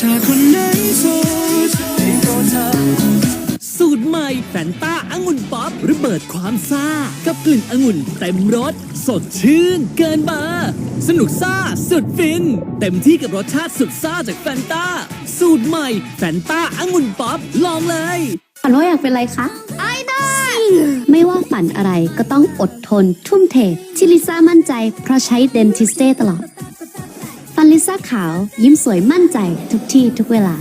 ถ้าคนไหนโสดให้โปรดเธอสูตรใหม่แฟนต้าองุ่นป๊อประเบิดความซ่า กับกลิ่นองุ่นเต็มรสสดชื่นเกินเบอร์สนุกซ่าสุดฟิน เต็มที่กับรสชาติสุดซ่าจากแฟนต้า สูตรใหม่แฟนต้าองุ่นป๊อปลองเลยฝันว่าอยากเป็นอะไรคะไอดอลไม่ว่าฝันอะไรก็ต้องอดทนทุ่มเทที่ลิซ่ามั่นใจเพราะใช้เดนทิสเต้ตลอดฟัน ลิซ่าขาว ยิ้มสวยมั่นใจทุกที่ทุกเวลา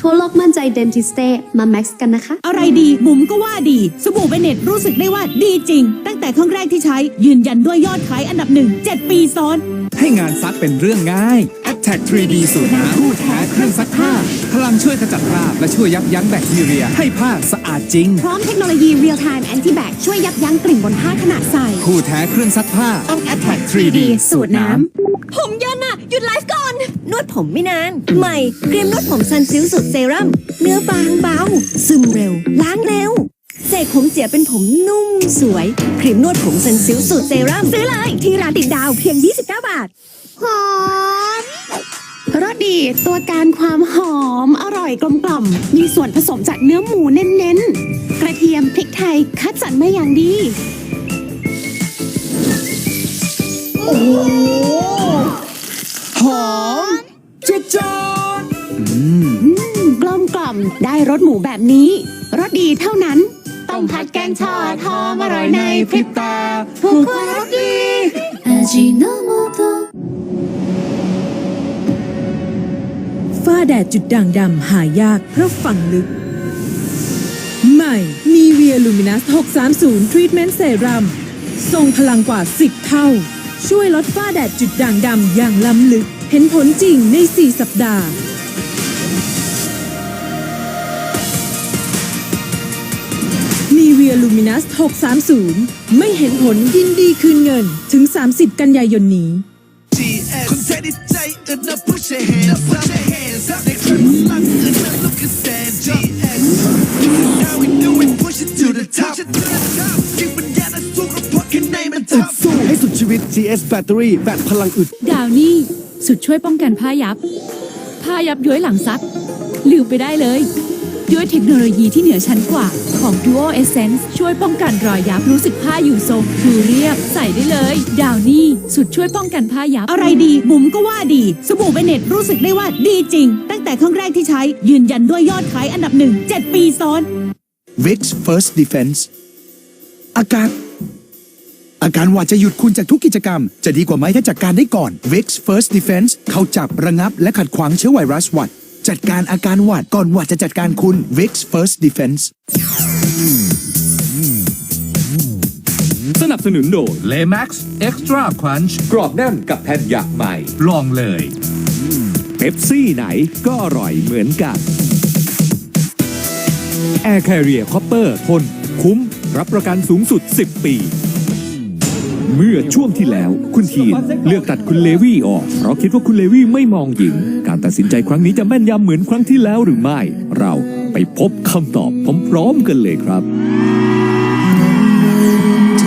ทั่วโลกมั่นใจเดนทิสเต้มาแม็กซ์กันนะคะ อะไรดีบุ๋มก็ว่าดีสบู่เบเน็ตรู้สึกได้ว่าดีจริง ตั้งแต่ครั้งแรกที่ใช้ยืนยันด้วยยอดขายอันดับหนึ่ง7ปีซ้อน ให้งานซักเป็นเรื่องง่าย Attack 3D สูตรน้ำผู้แท้เครื่องซักผ้า พลังช่วยขจัดคราบและช่วยยับยั้งแบคทีเรีย ให้ผ้าสะอาดจริง พร้อมเทคโนโลยี Real Time Anti Bac ช่วยยับยั้งกลิ่นบนผ้าขณะใส่ผู้แท้เครื่องซักผ้าต้อง Attack 3D สูตรน้ำผมยันอะ หยุดไลฟ์ก่อน นวดผมไม่นาน ใหม่ครีมนวดผมซันซิลสูตรเซรั่ม เนื้อบางเบา ซึมเร็ว ล้างเร็วเสกผมเสียเป็นผมนุ่มสวย ครีมนวดผมซันซิลสูตรเซรั่มซื้อเลยที่ร้านติดดาวเพียง 29 บาท หอมรสดีตัวการความหอมอร่อยกลมกล่อม มีส่วนผสมจากเนื้อหมูเน้นๆ กระเทียมพริกไทยคัดสรรมาอย่างดีห อมได้รถหมูแบบนี้รถดีเท่านั้น ต้องผัดแกงทอทอมอร่อยในพริบตาผู้กว่รถดีอาจิโนโมโตฝ้าแดดจุดด่างดำหายากเพราะฝังลึก ใหม่นีเวียลูมินัส 630 ทรีทเมนต์เซรั่มทรงพลังกว่า 10 เท่า ช่วยลดฝ้าแดดจุดด่างดำอย่างล้ำลึก เห็นผลจริงใน 4 สัปดาห์ ลูมินัส 630 ไม่เห็นผลยินดีคืนเงินถึง 30 กันยายนนี้คนไทยในใจอึดนะ push your hands up push your hands up ในครั้งหลังอึดนะ look at stand GS how we do it push it to the top push it to the top ยิ่งบรรยานะสู้กับพวกข้างในมันอึทัดบสู้ให้สุดชีวิต GS Battery แบตพลังอึด ดาวนี่ สุดช่วยป้องกันผ้ายับ ผ้ายับย้วยหลังซักลืมไปได้เลย ด้วยเทคโนโลยีที่เหนือชั้นกว่าของ Duo Essence ช่วยป้องกันรอยยับรู้สึกผ้าอยู่ทรงดูเรียบ ใส่ได้เลย ดาวนี่สุดช่วยป้องกันผ้ายับ อะไรดีบุ๋มก็ว่าดี สบู่เบเน็ตรู้สึกได้ว่าดีจริง ตั้งแต่ครั้งแรกที่ใช้ยืนยันด้วยยอดขายอันดับหนึ่ง7ปีซ้อน Vicks First Defense อาการอาการหวาดจะหยุดคุณจากทุกกิจกรรม จะดีกว่าไหมถ้าจัดการได้ก่อน Vicks First Defense เข้าจับระงับและขัดขวางเชื้อไวรัสหวัด จัดการอาการหวัดก่อนหวัดจะจัดการคุณ Vicks First Defense สนับสนุนโดย Lemax Extra Crunch กรอบแน่นกับแผ่นหยักใหม่ ลองเลยเ e ปซี่ไหนก็อร่อยเหมือนกัน Air Carrier Copper ทนคุ้ม รับประกันสูงสุด 10 ปี เมื่อช่วงที่แล้วคุณทีนเลือกตัดคุณเลวี่ออก เพราะคิดว่าคุณเลวี่ไม่มองหญิง การตัดสินใจครั้งนี้จะแม่นยำเหมือนครั้งที่แล้วหรือไม่ เราไปพบคำตอบพร้อมๆกันเลยครับ